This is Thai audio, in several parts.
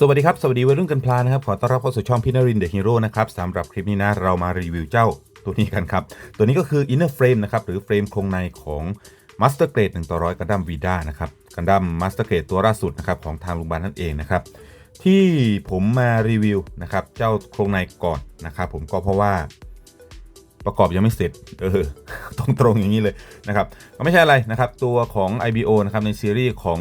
สวัสดีครับ สวัสดีวัยรุ่นกันพลานะครับ ขอต้อนรับเข้าสู่ช่องพี่นรินเดอะฮีโร่นะครับสำหรับคลิปนี้นะ เรามารีวิวเจ้าตัวนี้กันครับ ตัวนี้ก็คือ Inner Frame นะครับ หรือเฟรมโครงในของ Master Grade 1ต่อ100กันดั้มวีด้านะครับกันดั้ม Master Grade ตัวล่าสุดนะครับของทางโรงพยาบาลนั่นเองนะครับ ที่ผมมารีวิวนะครับเจ้าโครงในก่อนนะครับผมก็เพราะว่าประกอบยังไม่เสร็จ เออ ตรงตรงๆอย่างนี้เลยนะครับก็ไม่ใช่อะไรนะครับ ตัวของ IBO นะครับในซีรีส์ของ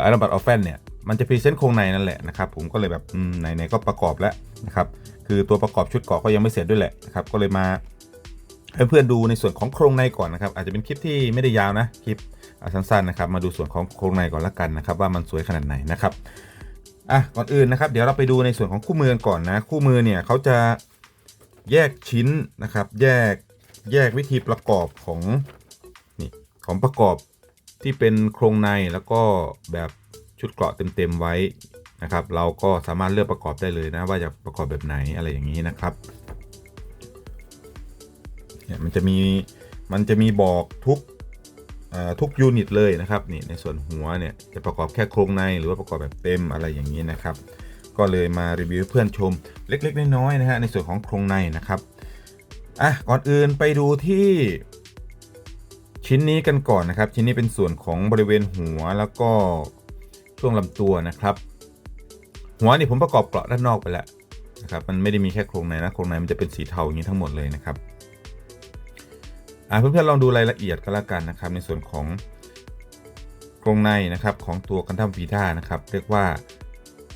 ไอรอนบัตออฟเฟนเนี่ย มันจะพรีเซนต์โครงในนั่นแหละนะครับผมก็เลยแบบไหนๆก็ประกอบแล้วนะครับคือตัวประกอบชุดเกาะก็ยังไม่เสร็จด้วยแหละนะครับก็เลยมาให้เพื่อนดูในส่วนของโครงในก่อนนะครับอาจจะเป็นคลิปที่ไม่ได้ยาวนะคลิปสั้นๆนะครับมาดูส่วนของโครงในก่อนละกันนะครับว่ามันสวยขนาดไหนนะครับอะก่อนอื่นนะครับ เดี๋ยวเราไปดูในส่วนของคู่มือก่อนนะ คู่มือเนี่ยเขาจะแยกชิ้นนะครับ แยกแยกวิธีประกอบของนี่ของประกอบที่เป็นโครงในแล้วก็แบบ ชุดเกราะเต็มๆไว้นะครับ เราก็สามารถเลือกประกอบได้เลยนะ ว่าจะประกอบแบบไหนอะไรอย่างนี้นะครับเนี่ยมันจะมีมันจะมีบอกทุกทุกยูนิตเลยนะครับนี่ในส่วนหัวเนี่ยจะประกอบแค่โครงในหรือว่าประกอบแบบเต็มอะไรอย่างนี้นะครับ ก็เลยมารีวิวเพื่อนชมเล็กๆน้อยๆนะฮะในส่วนของโครงในนะครับอะก่อนอื่นไปดูที่ชิ้นนี้กันก่อนนะครับ ชิ้นนี้เป็นส่วนของบริเวณหัวแล้วก็ ช่วงลำตัวนะครับ หัวนี่ผมประกอบเกราะด้านนอกไปแล้วนะครับ มันไม่ได้มีแค่โครงในนะโครงในมันจะเป็นสีเทาอย่างนี้ทั้งหมดเลยนะครับอะเพื่อนๆลองดูรายละเอียดก็แล้วกันนะครับ ในส่วนของโครงในนะครับของตัวกันดั้มวีด้านะครับ เรียกว่า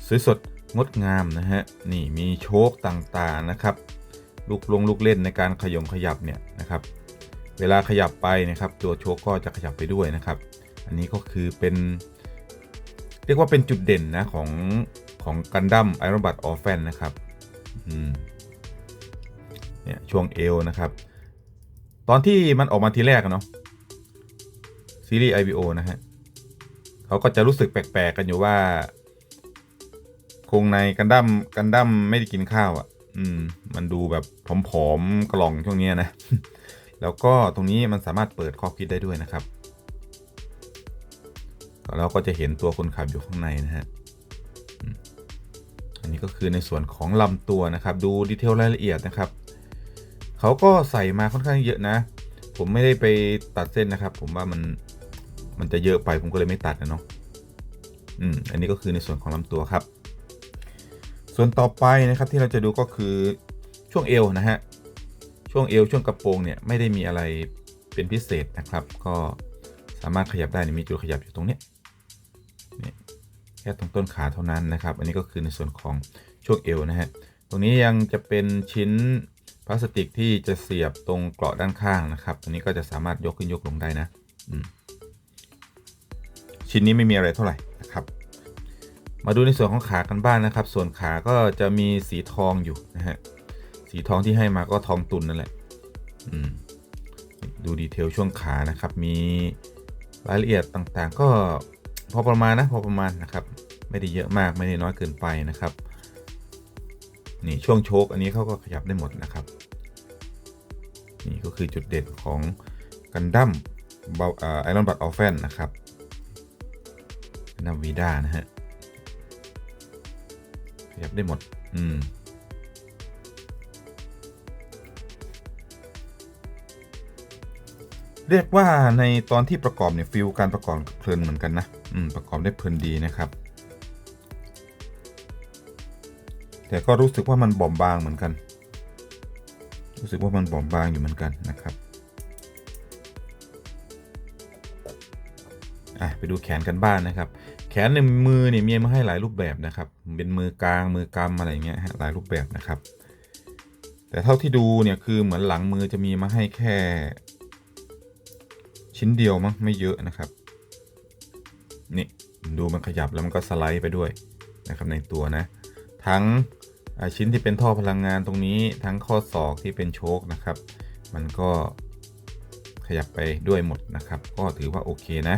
สวยสดงดงามนะฮะนี่มีโชคต่างๆนะครับ ลูกลงลูกเล่นในการขยงขยับเนี่ยนะครับเวลาขยับไปนะครับ ตัวโชคก็จะขยับไปด้วยนะครับ อันนี้ก็คือเป็น เรียกว่าเป็นจุดเด่นนะของของกันดั้มไอรอนบัตออฟแฟนนะครับเนี่ยช่วงเอวนะครับ ตอนที่มันออกมาทีแรกเนาะซีรีส์ IBO นะฮะเขาก็จะรู้สึกแปลกๆกันอยู่ว่าโครงในกันดั้มกันดั้มไม่ได้กินข้าวอะ่ะ อืม มันดูแบบผอมๆกล่องช่วงเนี้ยนะ แล้วก็ตรงนี้มันสามารถเปิดคอกพิทได้ด้วยนะครับ เราก็จะเห็นตัวคนขับอยู่ข้างในนะฮะอันนี้ก็คือในส่วนของลำตัวนะครับ ดูดีเทลรายละเอียดนะครับเขาก็ใส่มาค่อนข้างเยอะนะ ผมไม่ได้ไปตัดเส้นนะครับ ผมว่ามันมันจะเยอะไปผมก็เลยไม่ตัดนะเนาะอืมอันนี้ก็คือในส่วนของลำตัวครับ ส่วนต่อไปนะครับที่เราจะดูก็คือช่วงเอวนะฮะช่วงเอวช่วงกระโปรงเนี่ยไม่ได้มีอะไรเป็นพิเศษนะครับ ก็ สามารถขยับได้นี่มีจุดขยับอยู่ตรงนี้นี่แค่ตรงต้นขาเท่านั้นนะครับ อันนี้ก็คือในส่วนของช่วงเอวนะฮะตรงนี้ยังจะเป็นชิ้นพลาสติกที่จะเสียบตรงเกราะด้านข้างนะครับตัวนี้ก็จะสามารถยกขึ้นยกลงได้นะชิ้นนี้ไม่มีอะไรเท่าไหร่นะครับ มาดูในส่วนของขากันบ้างนะครับ ส่วนขาก็จะมีสีทองอยู่นะฮะสีทองที่ให้มาก็ทองตุนนั่นแหละดูดีเทลช่วงขานะครับ มี รายละเอียดต่างๆ ก็พอประมาณนะพอประมาณนะครับ ไม่ได้เยอะมากไม่ได้น้อยเกินไปนะครับนี่ช่วงโชคอันนี้เขาก็ขยับได้หมดนะครับ นี่ก็คือจุดเด่นของกันดั้มไอรอนบัตออฟแฟนนะครับนดั้มวีด้านะฮะขยับได้หมด อืม เรียกว่าในตอนที่ประกอบเนี่ยฟิลการประกอบเพลินเหมือนกันนะอืมประกอบได้เพลินดีนะครับ แต่ก็รู้สึกว่ามันบอบบางเหมือนกัน รู้สึกว่ามันบอบบางอยู่เหมือนกันนะครับอะไปดูแขนกันบ้านนะครับ แขนในมือเนี่ยมีมาให้หลายรูปแบบนะครับ เป็นมือกลางมือกำอะไรเงี้ยหลายรูปแบบนะครับ แต่เท่าที่ดูเนี่ยคือเหมือนหลังมือจะมีมาให้แค่ ชิ้นเดียวมั้งไม่เยอะนะครับ นี่ดูมันขยับแล้วมันก็สไลด์ไปด้วยนะครับในตัวนะ ทั้งชิ้นที่เป็นท่อพลังงานตรงนี้ทั้งข้อศอกที่เป็นโชคนะครับ มันก็ขยับไปด้วยหมดนะครับ ก็ถือว่าโอเคนะ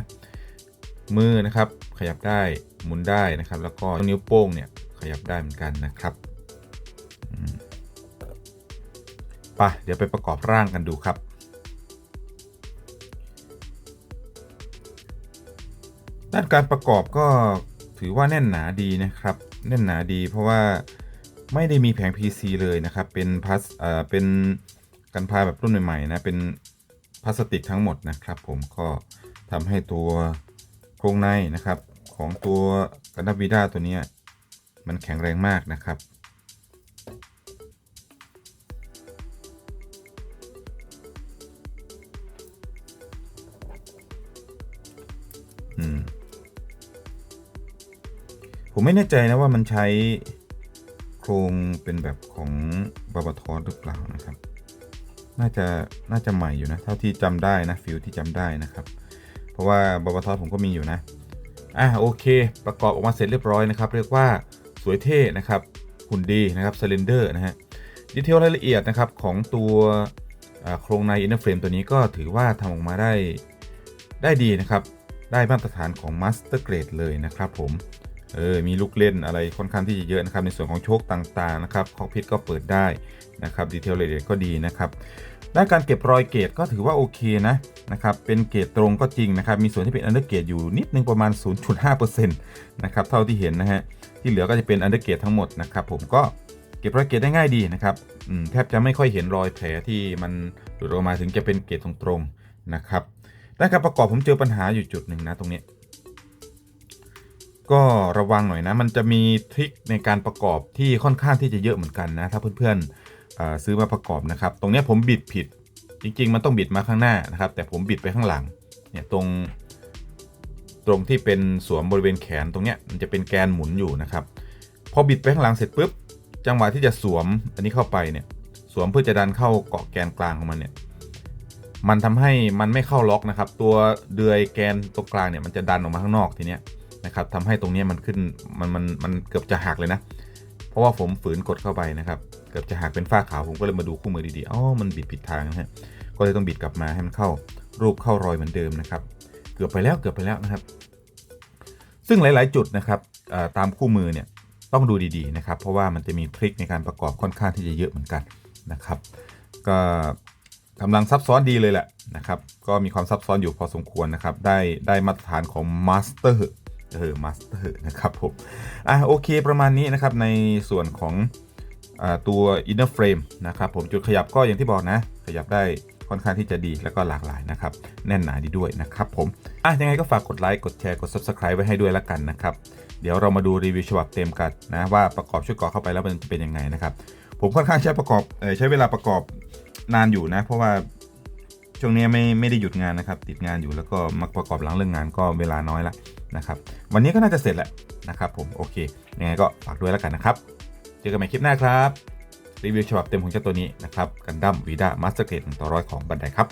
มือนะครับขยับได้หมุนได้นะครับ แล้วก็นิ้วโป้งเนี่ยขยับได้เหมือนกันนะครับไปเดี๋ยวไปประกอบร่างกันดูครับ ด้านการประกอบก็ถือว่าแน่นหนาดีนะครับ แน่นหนาดีเพราะว่าไม่ได้มีแผง PC เลยนะครับ เป็นพลาสเอ่อเป็นกันพาแบบรุ่นใหม่ๆนะ เป็นพลาสติกทั้งหมดนะครับ ผมก็ทำให้ตัวโครงในนะครับ ของตัวกันดับวีด้าตัวนี้มันแข็งแรงมากนะครับ ผมไม่แน่ใจนะว่ามันใช้โครงเป็นแบบของบาบาทอสหรือเปล่านะครับ น่าจะน่าจะใหม่อยู่นะ เท่าที่จำได้นะฟิลที่จำได้นะครับ เพราะว่าบาบาทอสผมก็มีอยู่นะอะโอเค ประกอบออกมาเสร็จเรียบร้อยนะครับ เรียกว่าสวยเท่นะครับหุ่นดีนะครับซิลินเดอร์นะฮะดีเทลรายละเอียดนะครับของตัวโครงในอินเตอร์เฟรมตัวนี้ก็ถือว่าทำออกมาได้ได้ดีนะครับ ได้มาตรฐานของ Master Grade เลยนะครับผม เออมีลูกเล่นอะไรค่อนข้างที่จะเยอะนะครับในส่วนของโชคต่างๆนะครับคอกพิทก็เปิดได้นะครับดีเทลรายลเยดก็ดีนะครับด้านการเก็บรอยเกรดก็ถือว่าโอเคนะนะครับเป็นเกรดตรงก็จริงนะครับมีส่วนที่เป็นอันเดอร์เกรดอยู่นิดนึงประมาณ 0.5%นะครับเท่าที่เห็นนะฮะที่เหลือก็จะเป็นอันเดอร์เกรดทั้งหมดนะครับผมก็เก็บรอยเกรดได้ง่ายดีนะครับอืมแทบจะไม่ค่อยเห็นรอยแผลที่มันหลุดออกมาถึงจะเป็นเกรดตรงๆนะครับด้านการประกอบผมเจอปัญหาอยู่จุดหนึ่งนะตรงนี้ ก็ระวังหน่อยนะ มันจะมีทริคในการประกอบที่ค่อนข้างที่จะเยอะเหมือนกันนะ ถ้าเพื่อนๆซื้อมาประกอบนะครับ ตรงนี้ผมบิดผิด จริง ๆ มันต้องบิดมาข้างหน้านะครับ แต่ผมบิดไปข้างหลัง เนี่ยตรง ตรงที่เป็นสวมบริเวณแขนตรงเนี้ยมันจะเป็นแกนหมุนอยู่นะครับ พอบิดไปข้างหลังเสร็จปุ๊บ จังหวะที่จะสวมอันนี้เข้าไปเนี่ย สวมเพื่อจะดันเข้าเกาะแกนกลางของมันเนี่ยมันทำให้มันไม่เข้าล็อกนะครับ ตัวเดือยแกนตรงกลางเนี่ยมันจะดันออกมาข้างนอกทีเนี้ย นะครับทำให้ตรงนี้มันขึ้นมันมันมันเกือบจะหักเลยนะ เพราะว่าผมฝืนกดเข้าไปนะครับเกือบจะหักเป็นฝ้าขาวผมก็เลยมาดูคู่มือดีๆอ๋อมันบิดผิดทางนะฮะก็เลยต้องบิดกลับมาให้มันเข้ารูปเข้ารอยเหมือนเดิมนะครับ เกือบไปแล้วเกือบไปแล้วนะครับ ซึ่งหลาย ๆ จุดนะครับตามคู่มือเนี่ยต้องดูดีๆนะครับ เพราะว่ามันจะมีทริคในการประกอบค่อนข้างที่จะเยอะเหมือนกันนะครับ ก็กำลังซับซ้อนดีเลยแหละนะครับ ก็มีความซับซ้อนอยู่พอสมควรนะครับ ได้ได้มาตรฐานของมาสเตอร์ เออมาสเตอร์นะครับผมอะโอเคประมาณนี้นะครับในส่วนของอตัว inner frame นะครับผมจุดขยับก็อย่างที่บอกนะ ขยับได้ค่อนข้างที่จะดีแล้วก็หลากหลายนะครับ แน่นหนาดีด้วยนะครับผมอะยังไงก็ฝากกดไลค์กดแชร์กด subscribe ไว้ให้ด้วยละกันนะครับ เดี๋ยวเรามาดูรีวิวฉบับเต็มกันนะว่าประกอบชุดเกาะเข้าไปแล้วมันจะเป็นยังไงนะครับผมค่อนข้างใช้ประกอบใช้เวลาประกอบนานอยู่นะ เพราะว่า ช่วงนี้ไม่ไม่ได้หยุดงานนะครับ ติดงานอยู่แล้วก็มาประกอบหลังเรื่องงานก็เวลาน้อยละนะครับ วันนี้ก็น่าจะเสร็จแหละนะครับ ผมโอเคยังไงก็ฝากด้วยแล้วกันนะครับ เจอกันใหม่คลิปหน้าครับรีวิวฉบับเต็มของเจ้าตัวนี้นะครับกันดั้มวีด้ามาสเตอร์เกตต่อร้อยของบันไดครับ